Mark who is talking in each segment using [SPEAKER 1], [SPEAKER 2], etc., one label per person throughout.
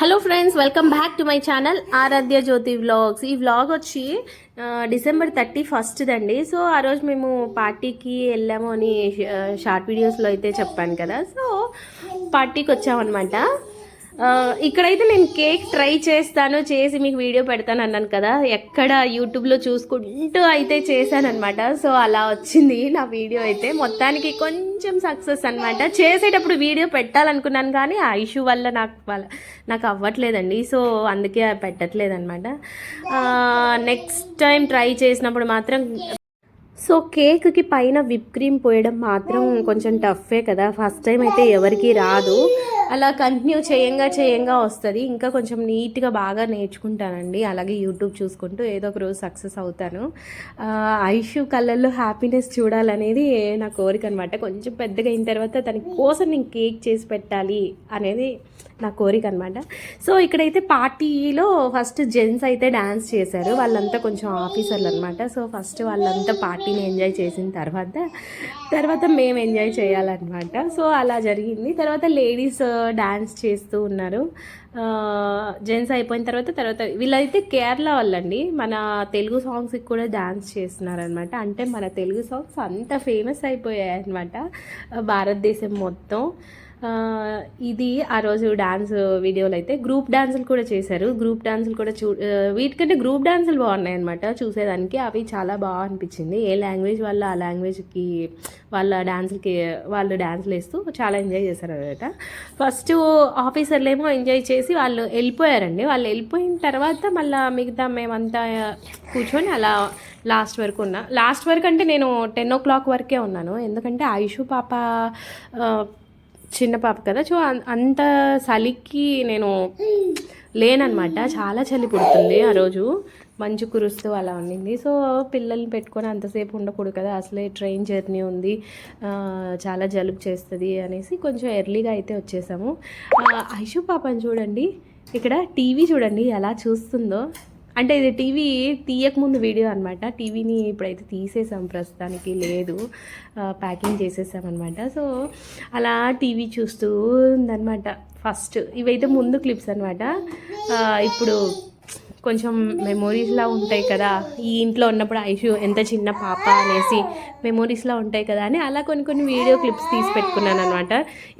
[SPEAKER 1] Hello friends welcome back to my channel Aradhya Jyothi vlogs ఈ vlog వచ్చి December thirty first దండి. So ఆ రోజు మేము పార్టీకి వెళ్ళాము అని షార్ట్ వీడియోస్లో అయితే చెప్పాను కదా. సో పార్టీకి వచ్చామన్నమాట. ఇక్కడైతే నేను కేక్ ట్రై చేస్తాను చేసి మీకు వీడియో పెడతాను అన్నాను కదా. ఎక్కడ యూట్యూబ్లో చూసుకుంటూ అయితే చేశానమాట సో అలా వచ్చింది నా వీడియో అయితే. మొత్తానికి కొంచెం సక్సెస్ అనమాట చేసేటప్పుడు వీడియో పెట్టాలనుకున్నాను కానీ ఆ ఇష్యూ వల్ల నాకు నాకు అవ్వట్లేదండి. సో అందుకే పెట్టట్లేదు అనమాట నెక్స్ట్ టైం ట్రై చేసినప్పుడు మాత్రం సో కేక్కి పైన విప్ క్రీమ్ పోయడం మాత్రం కొంచెం టఫే కదా. ఫస్ట్ టైం అయితే ఎవరికీ రాదు. అలా కంటిన్యూ చేయంగా చేయంగా వస్తుంది. ఇంకా కొంచెం నీట్గా బాగా నేర్చుకుంటానండి. అలాగే యూట్యూబ్ చూసుకుంటూ ఏదో ఒక రోజు సక్సెస్ అవుతాను. ఐషు కళ్ళల్లో హ్యాపీనెస్ చూడాలనేది నా కోరిక అనమాట కొంచెం పెద్దగా అయిన తర్వాత తన కోసం నేను కేక్ చేసి పెట్టాలి అనేది నా కోరిక అనమాట సో ఇక్కడైతే పార్టీలో ఫస్ట్ జెంట్స్ అయితే డ్యాన్స్ చేశారు. వాళ్ళంతా కొంచెం ఆఫీసర్లు అనమాట సో ఫస్ట్ వాళ్ళంతా పార్టీని ఎంజాయ్ చేసిన తర్వాత తర్వాత మేము ఎంజాయ్ చేయాలన్నమాట. సో అలా జరిగింది. తర్వాత లేడీస్ డ్యాన్స్ చేస్తూ ఉన్నారు. జెంట్స్ అయిపోయిన తర్వాత తర్వాత వీళ్ళైతే కేరళ వాళ్ళండి. మన తెలుగు సాంగ్స్కి కూడా డ్యాన్స్ చేస్తున్నారనమాట అంటే మన తెలుగు సాంగ్స్ అంత ఫేమస్ అయిపోయాయి అనమాట భారతదేశం మొత్తం. ఇది ఆ రోజు డాన్స్ వీడియోలు అయితే గ్రూప్ డాన్సులు కూడా చేశారు. గ్రూప్ డాన్సులు కూడా చూ వీటికంటే గ్రూప్ డాన్సులు బాగున్నాయి అనమాట చూసేదానికి అవి చాలా బాగా అనిపించింది. ఏ లాంగ్వేజ్ వల్ల ఆ లాంగ్వేజ్కి వాళ్ళ డాన్స్కి వాళ్ళు డ్యాన్సులు వేస్తూ చాలా ఎంజాయ్ చేశారు అనమాట ఫస్ట్ ఆఫీసర్లు ఏమో ఎంజాయ్ చేసి వాళ్ళు వెళ్ళిపోయారండి. వాళ్ళు వెళ్ళిపోయిన తర్వాత మళ్ళీ మిగతా మేమంతా కూర్చొని అలా లాస్ట్ వరకు ఉన్నా. లాస్ట్ వరకు అంటే నేను టెన్ ఓ క్లాక్ వరకే ఉన్నాను. ఎందుకంటే ఆయుషు పాప చిన్న పాప కదా సో అంత చలికి నేను లేనన్నమాట. చాలా చలి పుడుతుంది ఆ రోజు. మంచు కురుస్తూ అలా ఉండింది. సో పిల్లల్ని పెట్టుకొని అంతసేపు ఉండకూడదు కదా అసలే ట్రైన్ జర్నీ ఉంది చాలా జలుబు చేస్తుంది అనేసి కొంచెం ఎర్లీగా అయితే వచ్చేసాము. ఐషు పాపని చూడండి. ఇక్కడ టీవీ చూడండి ఎలా చూస్తుందో. అంటే ఇది టీవీ తీయకముందు వీడియో అనమాట టీవీని ఇప్పుడైతే తీసేసాం ప్రస్తుతానికి లేదు. ప్యాకింగ్ చేసేసాం అనమాట సో అలా టీవీ చూస్తూ ఉందన్నమాట. ఫస్ట్ ఇవైతే ముందు క్లిప్స్ అనమాట ఇప్పుడు కొంచెం మెమోరీస్లా ఉంటాయి కదా. ఈ ఇంట్లో ఉన్నప్పుడు ఐషు ఎంత చిన్న పాప అనేసి మెమోరీస్లా ఉంటాయి కదా అని అలా కొన్ని కొన్ని వీడియో క్లిప్స్ తీసి పెట్టుకున్నాను అనమాట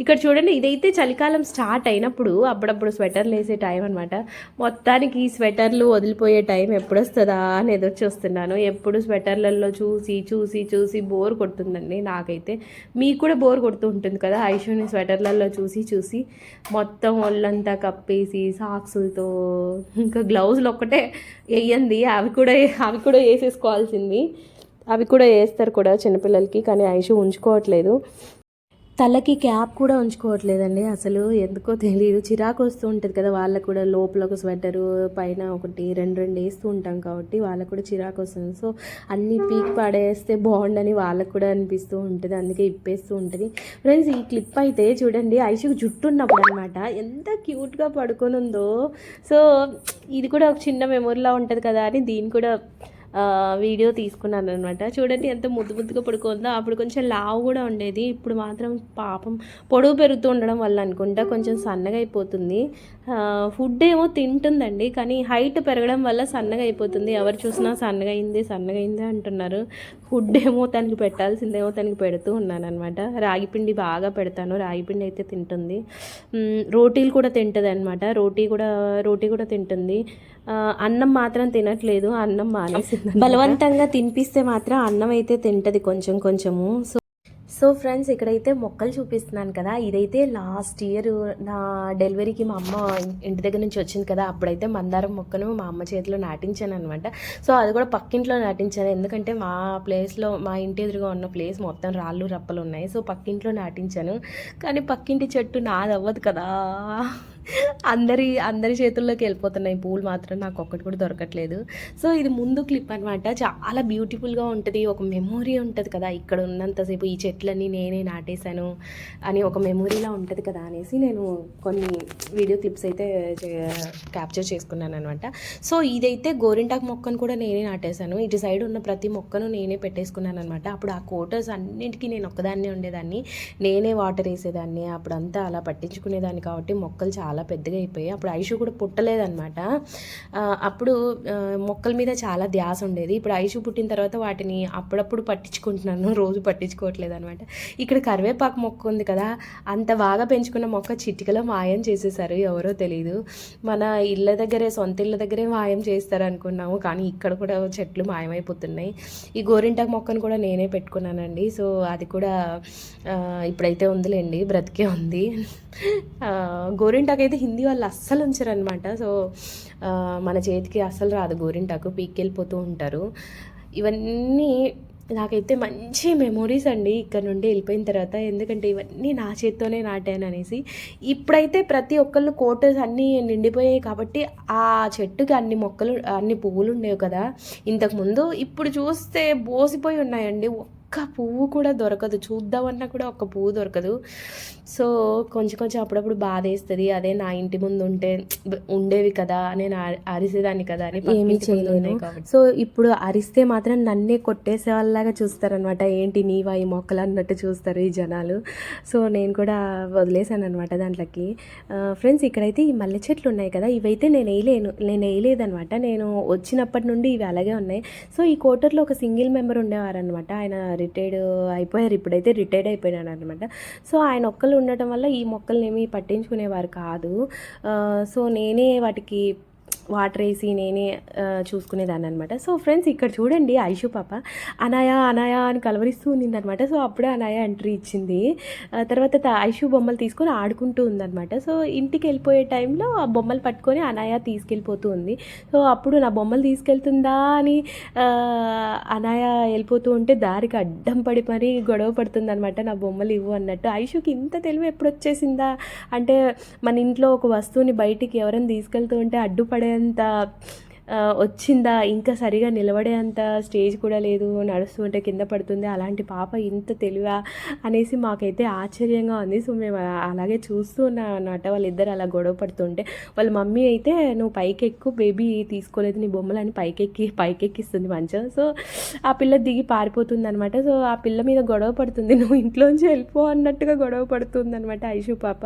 [SPEAKER 1] ఇక్కడ చూడండి ఇదైతే చలికాలం స్టార్ట్ అయినప్పుడు అప్పుడప్పుడు స్వెటర్లు వేసే టైం అనమాట మొత్తానికి ఈ స్వెటర్లు వదిలిపోయే టైం ఎప్పుడు వస్తుందా అని ఎదురు చూస్తున్నాను. ఎప్పుడు స్వెటర్లలో చూసి చూసి చూసి బోర్ కొడుతుందండి నాకైతే. మీకు కూడా బోర్ కొడుతూ ఉంటుంది కదా ఐషుని స్వెటర్లలో చూసి చూసి. మొత్తం ఒళ్ళంతా కప్పేసి సాక్సులతో ఇంకా గ్లౌజ్లో ఒక్కటే వేయండి. అవి కూడా అవి కూడా వేసేసుకోవాల్సింది. అవి కూడా వేస్తారు కూడా చిన్నపిల్లలకి కానీ ఐషు ఉంచుకోవట్లేదు. తలకి క్యాప్ కూడా ఉంచుకోవట్లేదండి. అసలు ఎందుకో తెలియదు చిరాకు వస్తూ ఉంటుంది కదా వాళ్ళకు కూడా. లోపల ఒక స్వెటరు పైన ఒకటి రెండు రెండు వేస్తూ ఉంటాం కాబట్టి వాళ్ళకు కూడా చిరాకు వస్తుంది. సో అన్ని పీక్ పడేస్తే బాగుండని వాళ్ళకు కూడా అనిపిస్తూ ఉంటుంది. అందుకే ఇప్పేస్తూ ఉంటుంది. ఫ్రెండ్స్ ఈ క్లిప్ అయితే చూడండి. ఐషుకు జుట్టు ఉన్నప్పుడు అనమాట ఎంత క్యూట్గా పడుకొని ఉందో. సో ఇది కూడా ఒక చిన్న మెమొరీలా ఉంటుంది కదా అని దీన్ని కూడా వీడియో తీసుకున్నాను అనమాట చూడండి ఎంత ముద్దు ముద్దుగా పడుకుందో. అప్పుడు కొంచెం లావు కూడా ఉండేది. ఇప్పుడు మాత్రం పాపం పొడవు పెరుగుతూ ఉండడం వల్ల అనుకుంటా కొంచెం సన్నగా అయిపోతుంది. ఫుడ్ ఏమో తింటుందండి కానీ హైట్ పెరగడం వల్ల సన్నగా అయిపోతుంది. ఎవరు చూసినా సన్నగా అయింది సన్నగా అయింది అంటున్నారు. ఫుడ్ ఏమో తనకి పెట్టాల్సిందేమో తనకి పెడుతూ ఉన్నాను అనమాట రాగిపిండి బాగా పెడతాను. రాగిపిండి అయితే తింటుంది. రోటీలు కూడా తింటుంది అనమాట రోటీ కూడా రోటీ కూడా తింటుంది. అన్నం మాత్రం తినట్లేదు. అన్నం మానేసి బలవంతంగా తినిపిస్తే మాత్రం అన్నం అయితే తింటది కొంచెం కొంచెము. సో సో ఫ్రెండ్స్ ఇక్కడైతే మొక్కలు చూపిస్తున్నాను కదా. ఇదైతే లాస్ట్ ఇయర్ నా డెలివరీకి మా అమ్మ ఇంటి దగ్గర నుంచి వచ్చింది కదా. అప్పుడైతే మందారం మొక్కను మా అమ్మ చేతిలో నాటించాను అనమాట సో అది కూడా పక్కింట్లో నాటించాను. ఎందుకంటే మా ప్లేస్లో మా ఇంటి ఎదురుగా ఉన్న ప్లేస్ మొత్తం రాళ్ళు రప్పలు ఉన్నాయి. సో పక్కింట్లో నాటించాను. కానీ పక్కింటి చెట్టు నాది అవ్వదు కదా. అందరి అందరి చేతుల్లోకి వెళ్ళిపోతున్నాయి. పూలు మాత్రం నాకు ఒక్కటి కూడా దొరకట్లేదు. సో ఇది ముందు క్లిప్ అనమాట చాలా బ్యూటిఫుల్గా ఉంటుంది. ఒక మెమొరీ ఉంటుంది కదా. ఇక్కడ ఉన్నంతసేపు ఈ చెట్లన్నీ నేనే నాటేశాను అని ఒక మెమొరీలా ఉంటుంది కదా అనేసి నేను కొన్ని వీడియో క్లిప్స్ అయితే క్యాప్చర్ చేసుకున్నాను అనమాట సో ఇదైతే గోరింటాకు మొక్కను కూడా నేనే నాటేశాను. ఇటు సైడ్ ఉన్న ప్రతి మొక్కను నేనే పెట్టేసుకున్నాను అనమాట అప్పుడు ఆ కోటర్స్ అన్నింటికీ నేను ఒక్కదాన్నే ఉండేదాన్ని. నేనే వాటర్ వేసేదాన్ని. అప్పుడంతా అలా పట్టించుకునేదాన్ని కాబట్టి మొక్కలు చాలా చాలా పెద్దగా
[SPEAKER 2] అయిపోయాయి. అప్పుడు ఐషు కూడా పుట్టలేదన్నమాట. అప్పుడు మొక్కల మీద చాలా ధ్యాస ఉండేది. ఇప్పుడు ఐషు పుట్టిన తర్వాత వాటిని అప్పుడప్పుడు పట్టించుకుంటున్నాను. రోజు పట్టించుకోవట్లేదు అనమాట ఇక్కడ కరివేపాకు మొక్క ఉంది కదా అంత బాగా పెంచుకున్న మొక్క చిటికలో మాయం చేసేసారు. ఎవరో తెలియదు మన ఇళ్ళ దగ్గరే సొంత ఇళ్ళ దగ్గరే మాయం చేస్తారు అనుకున్నాము. కానీ ఇక్కడ కూడా చెట్లు మాయమైపోతున్నాయి. ఈ గోరింటాకు మొక్కను కూడా నేనే పెట్టుకున్నానండి. సో అది కూడా ఇప్పుడైతే ఉందిలేండి. బ్రతికే ఉంది. గోరింటాకు అయితే హిందీ వాళ్ళు అస్సలు ఉంచరనమాట సో మన చేతికి అస్సలు రాదు గోరింటాకు పీక్కెళ్ళిపోతూ ఉంటారు. ఇవన్నీ నాకైతే మంచి మెమొరీస్ అండి ఇక్కడ నుండి వెళ్ళిపోయిన తర్వాత. ఎందుకంటే ఇవన్నీ నా చేత్తోనే నాటాను అనేసి. ఇప్పుడైతే ప్రతి ఒక్కళ్ళు కోటర్స్ అన్నీ నిండిపోయాయి కాబట్టి ఆ చెట్టుకి అన్ని మొక్కలు అన్ని పువ్వులు ఉండేవి కదా. ఇంతకుముందు ఇప్పుడు చూస్తే బోసిపోయి ఉన్నాయండి. ఒక్క పువ్వు కూడా దొరకదు. చూద్దామన్నా కూడా ఒక్క పువ్వు దొరకదు. సో కొంచెం కొంచెం అప్పుడప్పుడు బాధ వేస్తుంది అదే నా ఇంటి ముందు ఉంటే ఉండేవి కదా నేను అరి- అరిసేదాన్ని కదా అని
[SPEAKER 1] ఏమీ చేయలేను.
[SPEAKER 2] కాబట్టి.
[SPEAKER 1] సో ఇప్పుడు అరిస్తే మాత్రం నన్నే కొట్టేసే వాళ్ళలాగా చూస్తారనమాట ఏంటి నీవా ఈ మొక్కలు అన్నట్టు చూస్తారు ఈ జనాలు. సో నేను కూడా వదిలేసాను అనమాట దాంట్లోకి ఫ్రెండ్స్ ఇక్కడైతే ఈ మల్లె చెట్లు ఉన్నాయి కదా. ఇవైతే నేను వేయలేను. నేను వేయలేదనమాట నేను వచ్చినప్పటి నుండి ఇవి అలాగే ఉన్నాయి. సో ఈ కోటర్లో ఒక సింగిల్ మెంబర్ ఉండేవారనమాట ఆయన రిటైర్డ్ అయిపోయారు. ఇప్పుడైతే రిటైర్డ్ అయిపోయినాడు అనమాట సో ఆయన ఒక్కళ్ళు ఉండటం వల్ల ఈ మొక్కల్ని ఏమీ పట్టించుకునేవారు కాదు. సో నేనే వాటికి వాటర్ వేసి నేనే చూసుకునేదాన్ని అనమాట సో ఫ్రెండ్స్ ఇక్కడ చూడండి ఐషు పాప. అనాయా అనాయా అని కలవరిస్తూ ఉందనమాట సో అప్పుడే అనాయా ఎంట్రీ ఇచ్చింది. తర్వాత త- ఐషు బొమ్మలు తీసుకొని ఆడుకుంటూ ఉందనమాట. సో ఇంటికి వెళ్ళిపోయే టైంలో ఆ బొమ్మలు పట్టుకొని అనాయా తీసుకెళ్ళిపోతూ ఉంది. సో అప్పుడు నా బొమ్మలు తీసుకెళ్తుందా అని అనాయ అనాయా వెళ్ళిపోతూ ఉంటే దారికి అడ్డం పడి మరీ గొడవ పడుతుంది అనమాట నా బొమ్మలు ఇవ్వు అన్నట్టు. ఐషుకి ఇంత తెలివి ఎప్పుడు వచ్చేసిందా అంటే మన ఇంట్లో ఒక వస్తువుని బయటికి ఎవరైనా తీసుకెళ్తూ ఉంటే అడ్డుపడే అంత వచ్చిందా? ఇంకా సరిగా నిలబడేంత స్టేజ్ కూడా లేదు. నడుస్తూ ఉంటే కింద పడుతుంది. అలాంటి పాప ఇంత తెలివా? అనేసి మాకైతే ఆశ్చర్యంగా ఉంది. సో మేము అలాగే చూస్తూ ఉన్నాం అన్నమాట. వాళ్ళిద్దరు అలా గొడవ పడుతుంటే వాళ్ళ మమ్మీ అయితే నువ్వు పైకి ఎక్కువ బేబీ తీసుకోలేదు నీ బొమ్మలని పైకెక్కి పైకెక్కిస్తుంది మంచిగా సో ఆ పిల్ల దిగి పారిపోతుంది అనమాట సో ఆ పిల్ల మీద గొడవ పడుతుంది. నువ్వు ఇంట్లోంచి వెళ్ళిపో అన్నట్టుగా గొడవ పడుతుంది అనమాట ఐషు పాప.